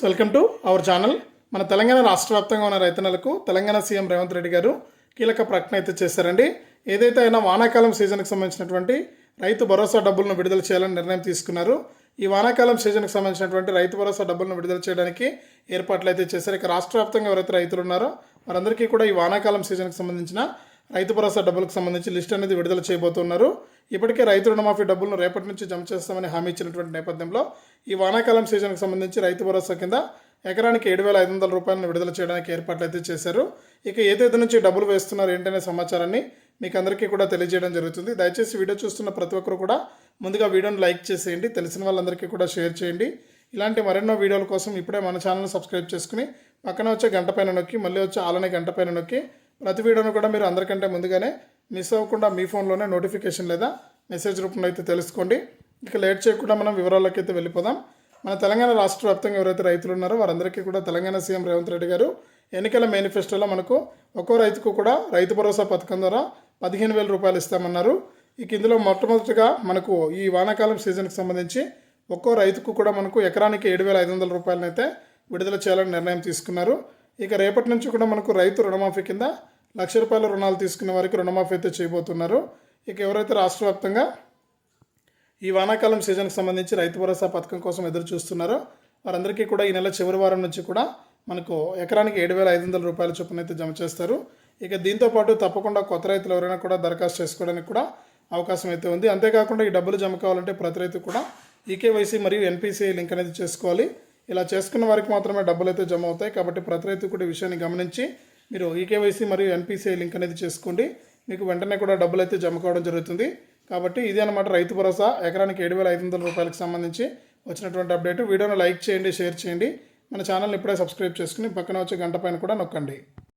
So welcome to our channel మన తెలంగాణ రాష్ట్ర వ్యాప్తంగా ఉన్న రైతన్నలకు తెలంగాణ సీఎం రేవంత్ రెడ్డి గారు కీలక ప్రకటన అయితే చేశారండి. ఏదైతే అయినా వానాకాలం సీజన్కి సంబంధించినటువంటి రైతు భరోసా డబ్బులను విడుదల చేయాలని నిర్ణయం తీసుకున్నారు. ఈ వానాకాలం సీజన్కి సంబంధించినటువంటి రైతు భరోసా డబ్బులను విడుదల చేయడానికి ఏర్పాట్లు అయితే చేశారు. ఇక రాష్ట్ర వ్యాప్తంగా ఎవరైతే రైతులు ఉన్నారో వారందరికీ కూడా ఈ వానాకాలం సీజన్కి సంబంధించిన రైతు భరోసా డబ్బులకు సంబంధించి లిస్ట్ అనేది విడుదల చేయబోతున్నారు. ఇప్పటికే రైతు రుణమాఫీ డబ్బులను రేపటి నుంచి జమ చేస్తామని హామీ ఇచ్చినటువంటి నేపథ్యంలో ఈ వానాకాలం సీజన్కి సంబంధించి రైతు భరోసా కింద ఎకరానికి ఏడు వేల ఐదు వందల రూపాయలను విడుదల చేయడానికి ఏర్పాట్లు అయితే చేశారు. ఇక ఏ తేదీ నుంచి డబ్బులు వేస్తున్నారు ఏంటనే సమాచారాన్ని మీకు అందరికీ కూడా తెలియజేయడం జరుగుతుంది. దయచేసి వీడియో చూస్తున్న ప్రతి ఒక్కరు కూడా ముందుగా వీడియోని లైక్ చేసేయండి తెలిసిన వాళ్ళందరికీ కూడా షేర్ చేయండి. ఇలాంటి మరెన్నో వీడియోల కోసం ఇప్పుడే మన ఛానల్ సబ్స్క్రైబ్ చేసుకుని పక్కన వచ్చే గంట పైన నొక్కి మళ్ళీ వచ్చే ఆలనే గంట పైన నొక్కి ప్రతి వీడియోను కూడా మీరు అందరికంటే ముందుగానే మిస్ అవ్వకుండా మీ ఫోన్లోనే నోటిఫికేషన్ లేదా మెసేజ్ రూపంలో అయితే తెలుసుకోండి. ఇక లేట్ చేయకుండా మనం వివరాల్లోకి అయితే వెళ్ళిపోదాం. మన తెలంగాణ రాష్ట్ర వ్యాప్తంగా ఎవరైతే రైతులు ఉన్నారో వారందరికీ కూడా తెలంగాణ సీఎం రేవంత్ రెడ్డి గారు ఎన్నికల మేనిఫెస్టోలో మనకు ఒక్కో రైతుకు కూడా రైతు భరోసా పథకం ద్వారా పదిహేను వేల రూపాయలు ఇస్తామన్నారు. ఇక ఇందులో మొట్టమొదటిగా మనకు ఈ వానాకాలం సీజన్కి సంబంధించి ఒక్కో రైతుకు కూడా మనకు ఎకరానికి ఏడు వేల ఐదు వందల రూపాయలనైతే విడుదల చేయాలని నిర్ణయం తీసుకున్నారు. ఇక రేపటి నుంచి కూడా మనకు రైతు రుణమాఫీ కింద లక్ష రూపాయల రుణాలు తీసుకునే వారికి రుణమాఫీ అయితే చేయబోతున్నారు. ఇక ఎవరైతే రాష్ట్ర వ్యాప్తంగా ఈ వానాకాలం సీజన్కి సంబంధించి రైతు భరోసా పథకం కోసం ఎదురు చూస్తున్నారో వారందరికీ కూడా ఈ నెల చివరి వారం నుంచి కూడా మనకు ఎకరానికి ఏడు వేల ఐదు వందల రూపాయల చొప్పున అయితే జమ చేస్తారు. ఇక దీంతో పాటు తప్పకుండా కొత్త రైతులు ఎవరైనా కూడా దరఖాస్తు చేసుకోవడానికి కూడా అవకాశం అయితే ఉంది. అంతేకాకుండా ఈ డబ్బులు జమ కావాలంటే ప్రతి రైతు కూడా ఈకేవైసీ మరియు ఎన్పిసిఐ లింక్ అనేది చేసుకోవాలి. ఇలా చేసుకున్న వారికి మాత్రమే డబ్బులు అయితే జమ అవుతాయి. కాబట్టి ప్రతి రైతు కూడా ఈ విషయాన్ని గమనించి మీరు ఈకేవైసీ మరియు ఎన్పిసిఐ లింక్ అనేది చేసుకోండి. మీకు వెంటనే కూడా డబ్బులు అయితే జమ కావడం జరుగుతుంది. కాబట్టి ఇది అనమాట రైతు భరోసా. ఎకరానికి ఏడు వేల ఐదు వందల రూపాయలకు సంబంధించి వచ్చినటువంటి అప్డేట్. వీడియోను లైక్ చేయండి షేర్ చేయండి. మన ఛానల్ని ఇప్పుడే సబ్స్క్రైబ్ చేసుకుని పక్కన వచ్చే గంట పైన కూడా నొక్కండి.